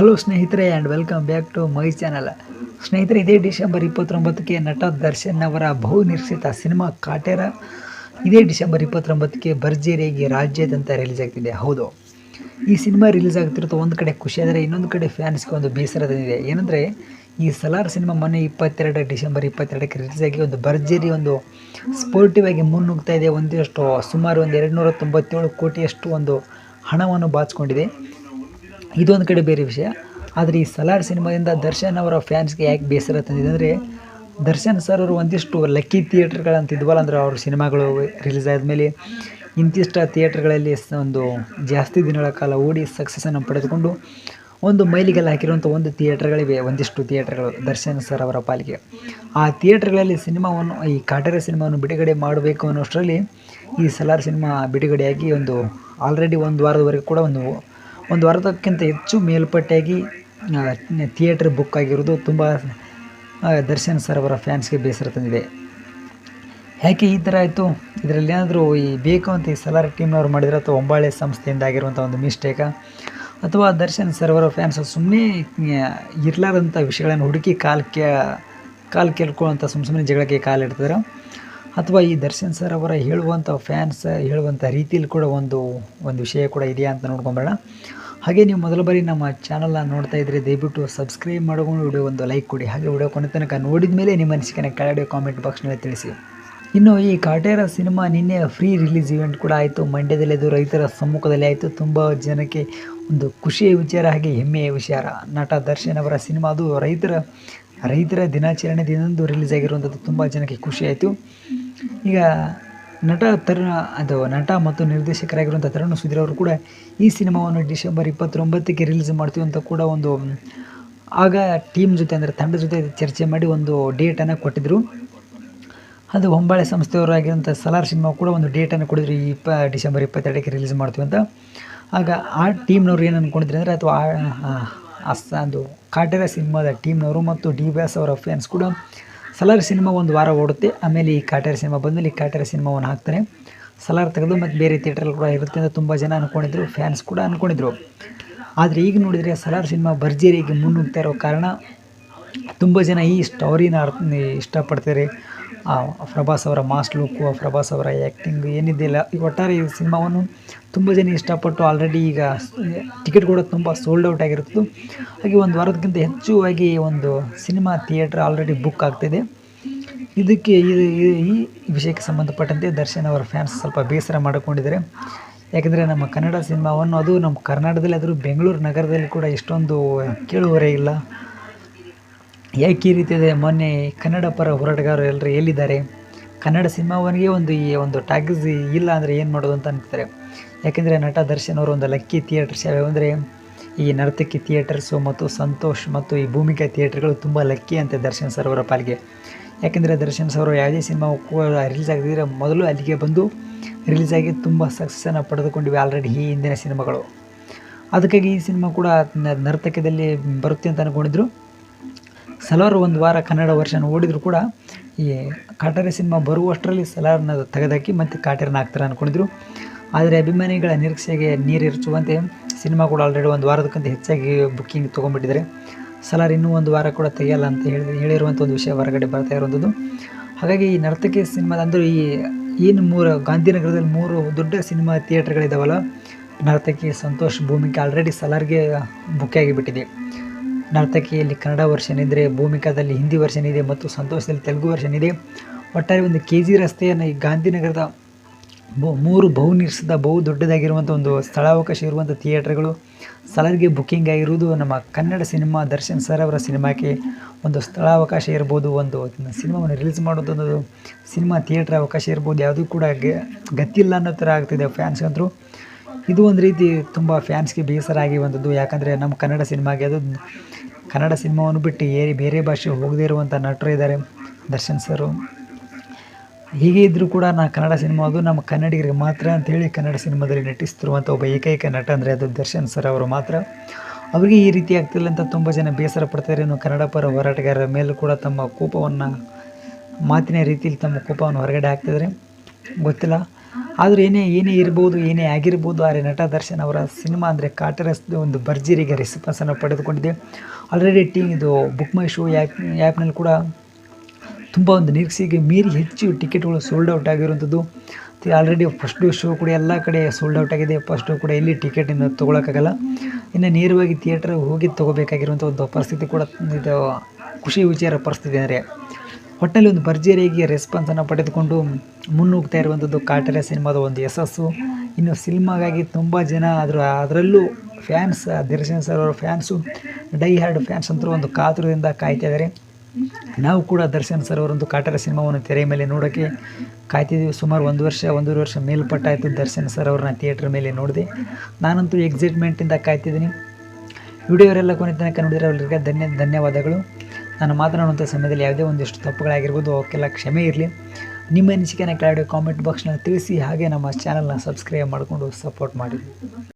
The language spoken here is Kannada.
ಹಲೋ ಸ್ನೇಹಿತರೆ and welcome back to my channel ಸ್ನೇಹಿತರೆ, ಇದೇ ಡಿಸೆಂಬರ್ ಇಪ್ಪತ್ತೊಂಬತ್ತಕ್ಕೆ ನಟ ದರ್ಶನ್ ಅವರ ಬಹು ನಿರೀಕ್ಷಿತ ಸಿನಿಮಾ ಕಾಟೇರ ಇದೇ ಡಿಸೆಂಬರ್ ಇಪ್ಪತ್ತೊಂಬತ್ತಕ್ಕೆ ಭರ್ಜರಿಯಾಗಿ ರಾಜ್ಯಾದ್ಯಂತ ರಿಲೀಸ್ ಆಗ್ತಿದೆ. ಹೌದು. ಈ ಸಿನಿಮಾ ರಿಲೀಸ್ ಆಗ್ತಿರೋದು ಒಂದು ಕಡೆ ಖುಷಿ ಆದರೆ ಇನ್ನೊಂದು ಕಡೆ ಫ್ಯಾನ್ಸ್ಗೆ ಒಂದು ಬೇಸರ ತಂದಿದೆ ಏನಂದರೆ, ಈ ಸಲಾರ್ ಸಿನಿಮಾ ಮೊನ್ನೆ ಇಪ್ಪತ್ತೆರಡು ಡಿಸೆಂಬರ್ ಇಪ್ಪತ್ತೆರಡಕ್ಕೆ ರಿಲೀಸ್ ಆಗಿ ಒಂದು ಭರ್ಜರಿ, ಒಂದು ಸ್ಪೋರ್ಟಿವ್ ಆಗಿ ಮುನ್ನುಗ್ತಾ ಇದೆ. ಒಂದಷ್ಟು ಸುಮಾರು ಒಂದು ಎರಡು ನೂರ ತೊಂಬತ್ತೇಳು ಕೋಟಿಯಷ್ಟು ಒಂದು ಹಣವನ್ನು ಬಾಚಿಕೊಂಡಿದೆ. ಇದೊಂದು ಕಡೆ ಬೇರೆ ವಿಷಯ. ಆದರೆ ಈ ಸಲಾರ್ ಸಿನಿಮಾದಿಂದ ದರ್ಶನ್ ಅವರ ಫ್ಯಾನ್ಸ್ಗೆ ಯಾಕೆ ಬೇಸರ ತಂದಿದೆ ಅಂದರೆ, ದರ್ಶನ್ ಸರ್ ಅವರು ಒಂದಿಷ್ಟು ಲಕ್ಕಿ ಥಿಯೇಟ್ರ್ಗಳಂತಿದ್ವಲ್ಲ ಅಂದರೆ ಅವ್ರ ಸಿನಿಮಾಗಳು ರಿಲೀಸ್ ಆದಮೇಲೆ ಇಂತಿಷ್ಟ ಥಿಯೇಟ್ರ್ಗಳಲ್ಲಿ ಒಂದು ಜಾಸ್ತಿ ದಿನಗಳ ಕಾಲ ಓಡಿ ಸಕ್ಸಸ್ಸನ್ನು ಪಡೆದುಕೊಂಡು ಒಂದು ಮೈಲಿಗೆಲ್ಲ ಹಾಕಿರುವಂಥ ಒಂದು ಥಿಯೇಟ್ರ್ಗಳಿವೆ ಒಂದಿಷ್ಟು ಥಿಯೇಟ್ರ್ಗಳು ದರ್ಶನ್ ಸರ್ ಅವರ ಪಾಲಿಗೆ. ಆ ಥಿಯೇಟ್ರ್ಗಳಲ್ಲಿ ಸಿನಿಮಾವನ್ನು, ಈ ಕಾಟೇರ ಸಿನಿಮಾವನ್ನು ಬಿಡುಗಡೆ ಮಾಡಬೇಕು ಅನ್ನೋಷ್ಟರಲ್ಲಿ ಈ ಸಲಾರ್ ಸಿನಿಮಾ ಬಿಡುಗಡೆಯಾಗಿ ಒಂದು ಆಲ್ರೆಡಿ ಒಂದು ವಾರದವರೆಗೆ ಕೂಡ ಒಂದು ಒಂದು ವಾರದಕ್ಕಿಂತ ಹೆಚ್ಚು ಮೇಲ್ಪಟ್ಟಾಗಿ ಥಿಯೇಟ್ರ್ ಬುಕ್ ಆಗಿರೋದು ತುಂಬ ದರ್ಶನ್ ಸರ್ ಅವರ ಫ್ಯಾನ್ಸ್ಗೆ ಬೇಸರ ತಂದಿದೆ. ಯಾಕೆ ಈ ಥರ ಆಯಿತು? ಇದರಲ್ಲಿ ಏನಾದರೂ ಈ ಬೇಕು ಅಂತ ಈ ಸಲಾರ್ ಟೀಮ್ನವ್ರು ಮಾಡಿದ್ರೆ ಅಥವಾ ಒಂಬಾಳೆ ಸಂಸ್ಥೆಯಿಂದ ಆಗಿರುವಂಥ ಒಂದು ಮಿಸ್ಟೇಕ ಅಥವಾ ದರ್ಶನ್ ಸರ್ ಅವರ ಫ್ಯಾನ್ಸ್ ಸುಮ್ಮನೆ ಇರಲಾರ್ದಂಥ ವಿಷಯಗಳನ್ನು ಹುಡುಕಿ ಕಾಲು ಕೇ ಕಾಲು ಕೇಳ್ಕೊಳ್ಳೋಂಥ ಸುಮ್ಮ ಸುಮ್ಮನೆ ಜಗಳಕ್ಕೆ ಕಾಲಿಡ್ತಾರೆ ಅಥವಾ ಈ ದರ್ಶನ್ ಸರ್ ಅವರ ಹೇಳುವಂಥ ಫ್ಯಾನ್ಸ್ ಹೇಳುವಂಥ ರೀತಿಯಲ್ಲಿ ಕೂಡ ಒಂದು ಒಂದು ವಿಷಯ ಕೂಡ ಇದೆಯಾ ಅಂತ ನೋಡ್ಕೊಂಬೇಡ ಹಾಗೆ ನೀವು ಮೊದಲ ಬಾರಿ ನಮ್ಮ ಚಾನಲ್ನ ನೋಡ್ತಾ ಇದ್ದರೆ ದಯವಿಟ್ಟು ಸಬ್ಸ್ಕ್ರೈಬ್ ಮಾಡ್ಕೊಂಡು ವಿಡಿಯೋ ಒಂದು ಲೈಕ್ ಕೊಡಿ. ಹಾಗೆ ವಿಡಿಯೋ ಕೊನೆ ತನಕ ನೋಡಿದ ಮೇಲೆ ನಿಮ್ಮ ಅನಿಸಿಕೆನ ಕೆಳಗಡೆ ಕಾಮೆಂಟ್ ಬಾಕ್ಸ್ನಲ್ಲಿ ತಿಳಿಸಿ. ಇನ್ನು ಈ ಕಾಟೇರ ಸಿನಿಮಾ ನಿನ್ನೆ ಫ್ರೀ ರಿಲೀಸ್ ಇವೆಂಟ್ ಕೂಡ ಆಯಿತು. ಮಂಡ್ಯದಲ್ಲಿ ಅದು ರೈತರ ಸಮ್ಮುಖದಲ್ಲಿ ಆಯಿತು. ತುಂಬ ಜನಕ್ಕೆ ಒಂದು ಖುಷಿಯ ವಿಚಾರ ಹಾಗೆ ಹೆಮ್ಮೆಯ ವಿಚಾರ. ನಟ ದರ್ಶನ್ ಅವರ ಸಿನಿಮಾ ಅದು ರೈತರ ರೈತರ ದಿನಾಚರಣೆ ದಿನದಂದು ರಿಲೀಸ್ ಆಗಿರುವಂಥದ್ದು ತುಂಬ ಜನಕ್ಕೆ ಖುಷಿ ಆಯಿತು. ಈಗ ನಟ ತರುಣ ಅದು ನಟ ಮತ್ತು ನಿರ್ದೇಶಕರಾಗಿರುವಂಥ ತರುಣ ಸುಧೀರ್ ಅವರು ಕೂಡ ಈ ಸಿನಿಮಾವನ್ನು ಡಿಸೆಂಬರ್ ಇಪ್ಪತ್ತೊಂಬತ್ತಕ್ಕೆ ರಿಲೀಸ್ ಮಾಡ್ತೀವಿ ಅಂತ ಕೂಡ ಒಂದು ಆಗ ಟೀಮ್ ಜೊತೆ ಅಂದರೆ ತಂಡ ಜೊತೆ ಚರ್ಚೆ ಮಾಡಿ ಒಂದು ಡೇಟನ್ನು ಕೊಟ್ಟಿದ್ದರು ಅದು ಹೊಂಬಾಳೆ ಸಂಸ್ಥೆಯವರಾಗಿರುವಂಥ ಸಲಾರ್ ಸಿನಿಮಾ ಕೂಡ ಒಂದು ಡೇಟನ್ನು ಕೊಡಿದ್ರು ಈ ಇಪ್ಪ ಡಿಸೆಂಬರ್ ಇಪ್ಪತ್ತೆರಡಕ್ಕೆ ರಿಲೀಸ್ ಮಾಡ್ತೀವಿ ಅಂತ ಆಗ ಆ ಟೀಮ್ನವ್ರು ಏನು ಅಂದ್ಕೊಂಡಿದ್ರು ಅಂದರೆ ಅಥವಾ ಆ- ಅದು ಕಾಟೇರ ಸಿನಿಮಾದ ಟೀಮ್ನವರು ಮತ್ತು ಡಿ ವ್ಯಾಸ್ ಅವರ ಫ್ಯಾನ್ಸ್ ಕೂಡ ಸಲಾರ್ ಸಿನಿಮಾ ಒಂದು ವಾರ ಓಡುತ್ತೆ. ಆಮೇಲೆ ಈ ಕಾಟೇರ ಸಿನಿಮಾ ಬಂದಮೇಲೆ ಈ ಕಾಟೇರ ಸಿನಿಮಾವನ್ನು ಹಾಕ್ತಾರೆ. ಸಲಾರ್ ತೆಗೆದು ಮತ್ತು ಬೇರೆ ಥಿಯೇಟ್ರಲ್ಲಿ ಕೂಡ ಇರುತ್ತೆ ಅಂತ ತುಂಬ ಜನ ಅಂದ್ಕೊಂಡಿದ್ರು ಫ್ಯಾನ್ಸ್ ಕೂಡ ಅಂದ್ಕೊಂಡಿದ್ರು ಆದರೆ ಈಗ ನೋಡಿದರೆ ಸಲಾರ್ ಸಿನಿಮಾ ಭರ್ಜರಿಗೆ ಮುನ್ನುಗ್ತಾ ಇರೋ ಕಾರಣ ತುಂಬ ಜನ ಈ ಸ್ಟೋರಿನ ಅರ್ಥ, ಇಷ್ಟಪಡ್ತಾರೆ. ಪ್ರಭಾಸ್ ಅವರ ಮಾಸ್ ಲುಕ್ಕು ಪ್ರಭಾಸ್ ಅವರ ಆ್ಯಕ್ಟಿಂಗ್ ಈ ಒಟ್ಟಾರೆ ಈ ಸಿನಿಮಾವನ್ನು ತುಂಬ ಜನ ಇಷ್ಟಪಟ್ಟು ಆಲ್ರೆಡಿ ಈಗ ಟಿಕೆಟ್ ಕೂಡ ತುಂಬ ಸೋಲ್ಡ್ ಔಟ್ ಆಗಿರುತ್ತದೆ. ಹಾಗೆ ಒಂದು ವಾರದಕ್ಕಿಂತ ಆಗಿ ಒಂದು ಸಿನಿಮಾ ಥಿಯೇಟ್ರ್ ಆಲ್ರೆಡಿ ಬುಕ್ ಆಗ್ತಿದೆ. ಇದಕ್ಕೆ ಇದು ಈ- ವಿಷಯಕ್ಕೆ ಸಂಬಂಧಪಟ್ಟಂತೆ ದರ್ಶನ್ ಅವರ ಫ್ಯಾನ್ಸ್ ಸ್ವಲ್ಪ ಬೇಸರ ಮಾಡಿಕೊಂಡಿದ್ದಾರೆ. ಯಾಕೆಂದರೆ ನಮ್ಮ ಕನ್ನಡ ಸಿನಿಮಾವನ್ನು ಅದು ನಮ್ಮ ಕರ್ನಾಟಕದಲ್ಲಿ ಆದರೂ ಬೆಂಗಳೂರು ನಗರದಲ್ಲಿ ಕೂಡ ಇಷ್ಟೊಂದು ಕೇಳುವರೇ ಇಲ್ಲ. ಯಾಕೆ ಈ ರೀತಿ ಇದೆ? ಮೊನ್ನೆ ಕನ್ನಡ ಪರ ಹೋರಾಟಗಾರರು ಎಲ್ಲರೂ ಎಲ್ಲಿದ್ದಾರೆ? ಕನ್ನಡ ಸಿನಿಮಾವನಿಗೆ ಒಂದು ಈ ಒಂದು ಟ್ಯಾಗ್ಸ್ ಇಲ್ಲ ಅಂದರೆ ಏನು ಮಾಡೋದು ಅಂತ ಅಂತಾರೆ ಯಾಕೆಂದರೆ ನಟ ದರ್ಶನ್ ಅವರು ಒಂದು ಲಕ್ಕಿ ಥಿಯೇಟರ್ಸ್ ಯಾವ್ಯಾವ ಅಂದರೆ ಈ ನರ್ತಕಿ ಥಿಯೇಟರ್ಸು ಮತ್ತು ಸಂತೋಷ್ ಮತ್ತು ಈ ಭೂಮಿಕಾ ಥಿಯೇಟರ್ಗಳು ತುಂಬ ಲಕ್ಕಿ ಅಂತೆ ದರ್ಶನ್ ಸರ್ ಅವರ ಪಾಲಿಗೆ. ಯಾಕೆಂದರೆ ದರ್ಶನ್ ಸರ್ ಅವರು ಯಾವುದೇ ಸಿನಿಮಾ ರಿಲೀಸ್ ಆಗದಿದ್ರೆ ಮೊದಲು ಅಲ್ಲಿಗೆ ಬಂದು ರಿಲೀಸ್ ಆಗಿ ತುಂಬ ಸಕ್ಸಸ್ಸನ್ನು ಪಡೆದುಕೊಂಡಿವೆ ಆಲ್ರೆಡಿ ಈ ಹಿಂದಿನ ಸಿನಿಮಾಗಳು. ಅದಕ್ಕಾಗಿ ಈ ಸಿನಿಮಾ ಕೂಡ ನರ್ತಕದಲ್ಲಿ ಬರುತ್ತೆ ಅಂತ ಅಂದ್ಕೊಂಡಿದ್ರು ಸಲಾರ್ ಒಂದು ವಾರ ಕನ್ನಡ ವರ್ಷನ್ ಓಡಿದ್ರು ಕೂಡ ಈ ಕಾಟಾರೆ ಸಿನಿಮಾ ಬರುವಷ್ಟರಲ್ಲಿ ಸಲಾರನ್ನ ತೆಗೆದಾಕಿ ಮತ್ತು ಕಾಟೇರನ್ನ ಹಾಕ್ತಾರೆ ಅಂದ್ಕೊಂಡಿದ್ರು ಆದರೆ ಅಭಿಮಾನಿಗಳ ನಿರೀಕ್ಷೆಗೆ ನೀರಿರಿಸುವಂತೆ ಸಿನಿಮಾ ಕೂಡ ಆಲ್ರೆಡಿ ಒಂದು ವಾರದಕ್ಕಿಂತ ಹೆಚ್ಚಾಗಿ ಬುಕ್ಕಿಂಗ್ ತೊಗೊಂಡ್ಬಿಟ್ಟಿದ್ದಾರೆ. ಸಲಾರ್ ಇನ್ನೂ ಒಂದು ವಾರ ಕೂಡ ತೆಗೆಯಲ್ಲ ಅಂತ ಹೇಳಿ ಹೇಳಿರುವಂಥ ಒಂದು ವಿಷಯ ಹೊರಗಡೆ ಬರ್ತಾ ಇರುವಂಥದ್ದು ಹಾಗಾಗಿ ಈ ನರ್ತಕಿ ಸಿನಿಮಾದ ಅಂದರೆ ಈ ಏನು ಮೂರು ಗಾಂಧಿನಗರದಲ್ಲಿ ಮೂರು ದೊಡ್ಡ ಸಿನಿಮಾ ಥಿಯೇಟ್ರ್ಗಳಿದಾವಲ್ಲ ನರ್ತಕಿ ಸಂತೋಷ್ ಭೂಮಿಕೆ ಆಲ್ರೆಡಿ ಸಲಾರ್ಗೆ ಬುಕ್ ಆಗಿಬಿಟ್ಟಿದೆ. ನರ್ತಕಿಯಲ್ಲಿ ಕನ್ನಡ ವರ್ಷನ್ ಇದ್ದರೆ ಭೂಮಿಕಾದಲ್ಲಿ ಹಿಂದಿ ವರ್ಷನ್ ಇದೆ ಮತ್ತು ಸಂತೋಷದಲ್ಲಿ ತೆಲುಗು ವರ್ಷನ್ ಇದೆ ಒಟ್ಟಾರೆ ಒಂದು ಕೆ ಜಿ ರಸ್ತೆಯನ್ನು ಈ ಗಾಂಧಿನಗರದ ಮೂರು ಬಹು ನಿರ್ಸಿದ ಬಹು ದೊಡ್ಡದಾಗಿರುವಂಥ ಒಂದು ಸ್ಥಳಾವಕಾಶ ಇರುವಂಥ ಥಿಯೇಟ್ರ್ಗಳು, ಸಲರ್ಗೆ ಬುಕ್ಕಿಂಗ್ ಆಗಿರುವುದು ನಮ್ಮ ಕನ್ನಡ ಸಿನಿಮಾ ದರ್ಶನ್ ಸರ್ ಅವರ ಸಿನಿಮಾಕ್ಕೆ ಒಂದು ಸ್ಥಳಾವಕಾಶ ಇರ್ಬೋದು, ಒಂದು ಸಿನಿಮಾವನ್ನು ರಿಲೀಸ್ ಮಾಡೋದೊಂದು ಸಿನಿಮಾ ಥಿಯೇಟ್ರ್ ಅವಕಾಶ ಇರ್ಬೋದು, ಯಾವುದೂ ಕೂಡ ಗ- ಗತಿಲ್ಲ ಅನ್ನೋ ಥರ ಆಗ್ತಿದೆ ಫ್ಯಾನ್ಸ್ ಅಂತೂ. ಇದು ಒಂದು ರೀತಿ ತುಂಬ ಫ್ಯಾನ್ಸ್ಗೆ ಬೇಸರ ಆಗಿರುವಂಥದ್ದು ಯಾಕಂದರೆ ನಮ್ಮ ಕನ್ನಡ ಸಿನಿಮಾಗೆ ಅದು ಕನ್ನಡ ಸಿನಿಮಾವನ್ನು ಬಿಟ್ಟು ಏರಿ ಬೇರೆ ಭಾಷೆ ಹೋಗದೇ ಇರುವಂಥ ನಟರು ಇದ್ದಾರೆ ದರ್ಶನ್ ಸರು. ಹೀಗೆ ಇದ್ದರೂ ಕೂಡ ನಾ ಕನ್ನಡ ಸಿನಿಮಾ ಅದು ನಮ್ಮ ಕನ್ನಡಿಗರಿಗೆ ಮಾತ್ರ ಅಂತೇಳಿ ಕನ್ನಡ ಸಿನಿಮಾದಲ್ಲಿ ನಟಿಸ್ತಿರುವಂಥ ಒಬ್ಬ ಏಕೈಕ ನಟ ಅಂದರೆ ಅದು ದರ್ಶನ್ ಸರ್ ಅವರು ಮಾತ್ರ. ಅವರಿಗೆ ಈ ರೀತಿ ಆಗ್ತಿಲ್ಲ ಅಂತ ತುಂಬ ಜನ ಬೇಸರ ಪಡ್ತಾರೆ ಕನ್ನಡ ಪರ ಹೋರಾಟಗಾರರ ಮೇಲೂ ಕೂಡ ತಮ್ಮ ಕೋಪವನ್ನು ಮಾತಿನ ರೀತಿಯಲ್ಲಿ ತಮ್ಮ ಕೋಪವನ್ನು ಹೊರಗಡೆ ಹಾಕ್ತಿದ್ದಾರೆ. ಗೊತ್ತಿಲ್ಲ. ಆದರೂ ಏನೇ ಏನೇ ಇರ್ಬೋದು, ಏನೇ ಆಗಿರ್ಬೋದು ಆದರೆ ನಟ ದರ್ಶನ್ ಅವರ ಸಿನಿಮಾ ಅಂದರೆ ಕಾಟರಸ್ ಒಂದು ಭರ್ಜರಿಗೆ ರೆಸ್ಪಾನ್ಸನ್ನು ಪಡೆದುಕೊಂಡಿದೆ. ಆಲ್ರೆಡಿ ಟೀ ಇದು ಬುಕ್ ಮೈ ಶೋ ಆ್ಯಪ್ ಆ್ಯಪ್ನಲ್ಲಿ ಕೂಡ ತುಂಬ ಒಂದು ನಿರೀಕ್ಷೆಗೆ ಮೀರಿ ಹೆಚ್ಚು ಟಿಕೆಟ್ಗಳು ಸೋಲ್ಡ್ ಔಟ್ ಆಗಿರುವಂಥದ್ದು. ಆಲ್ರೆಡಿ ಫಸ್ಟ್ ಶೋ ಕೂಡ ಎಲ್ಲ ಕಡೆ ಸೋಲ್ಡ್ ಔಟ್ ಆಗಿದೆ. ಫಸ್ಟು ಕೂಡ ಎಲ್ಲಿ ಟಿಕೆಟಿಂದ ತೊಗೊಳಕ್ಕಾಗಲ್ಲ. ಇನ್ನು ನೇರವಾಗಿ ಥಿಯೇಟ್ರಿಗೆ ಹೋಗಿ ತೊಗೋಬೇಕಾಗಿರುವಂಥ ಒಂದು ಪರಿಸ್ಥಿತಿ ಕೂಡ ಇದು ಖುಷಿ ವಿಚಾರ ಪರಿಸ್ಥಿತಿ ಅಂದರೆ ಒಟ್ಟಿನಲ್ಲಿ ಒಂದು ಭರ್ಜರಿಯಾಗಿ ರೆಸ್ಪಾನ್ಸನ್ನು ಪಡೆದುಕೊಂಡು ಮುನ್ನುಗ್ತಾ ಇರುವಂಥದ್ದು ಕಾಟರ ಸಿನಿಮಾದ ಒಂದು ಯಶಸ್ಸು. ಇನ್ನು ಸಿನಿಮಾಗಾಗಿ ತುಂಬ ಜನ ಅದರ ಅದರಲ್ಲೂ ಫ್ಯಾನ್ಸ್ ದರ್ಶನ್ ಸರ್ ಅವರ ಫ್ಯಾನ್ಸು ಡೈ ಹಾರ್ಡ್ ಫ್ಯಾನ್ಸ್ ಅಂತೂ ಒಂದು ಕಾತುರದಿಂದ ಕಾಯ್ತಾ ಇದ್ದಾರೆ ನಾವು ಕೂಡ ದರ್ಶನ್ ಸರ್ ಅವರೊಂದು ಕಾಟರ ಸಿನಿಮಾವನ್ನು ತೆರೆ ಮೇಲೆ ನೋಡೋಕ್ಕೆ ಕಾಯ್ತಿದ್ದೀವಿ ಸುಮಾರು ಒಂದು ವರ್ಷ, ಒಂದೂವರೆ ವರ್ಷ ಮೇಲ್ಪಟ್ಟಾಯಿತು ದರ್ಶನ್ ಸರ್ ಅವ್ರನ್ನ ಥಿಯೇಟ್ರ್ ಮೇಲೆ ನೋಡಿದೆ. ನಾನಂತೂ ಎಕ್ಸೈಟ್ಮೆಂಟಿಂದ ಕಾಯ್ತಿದ್ದೀನಿ. ವಿಡಿಯೋರೆಲ್ಲ ಕೊನೆ ತನಕ ನೋಡಿದರೆ ಅವರಿಗೆ ಧನ್ಯ, ಧನ್ಯವಾದಗಳು. ನಾನು ಮಾತನಾಡುವಂಥ ಸಮಯದಲ್ಲಿ ಯಾವುದೇ ಒಂದಿಷ್ಟು ತಪ್ಪುಗಳಾಗಿರ್ಬೋದು ಅವಕ್ಕೆಲ್ಲ ಕ್ಷಮೆ ಇರಲಿ. ನಿಮ್ಮ ಅನಿಸಿಕೆನ ಕೆಳಗಡೆ ಕಾಮೆಂಟ್ ಬಾಕ್ಸ್ನಲ್ಲಿ ತಿಳಿಸಿ, ಹಾಗೆ ನಮ್ಮ ಚಾನಲ್ನ ಸಬ್ಸ್ಕ್ರೈಬ್ ಮಾಡಿಕೊಂಡು ಸಪೋರ್ಟ್ ಮಾಡಿ.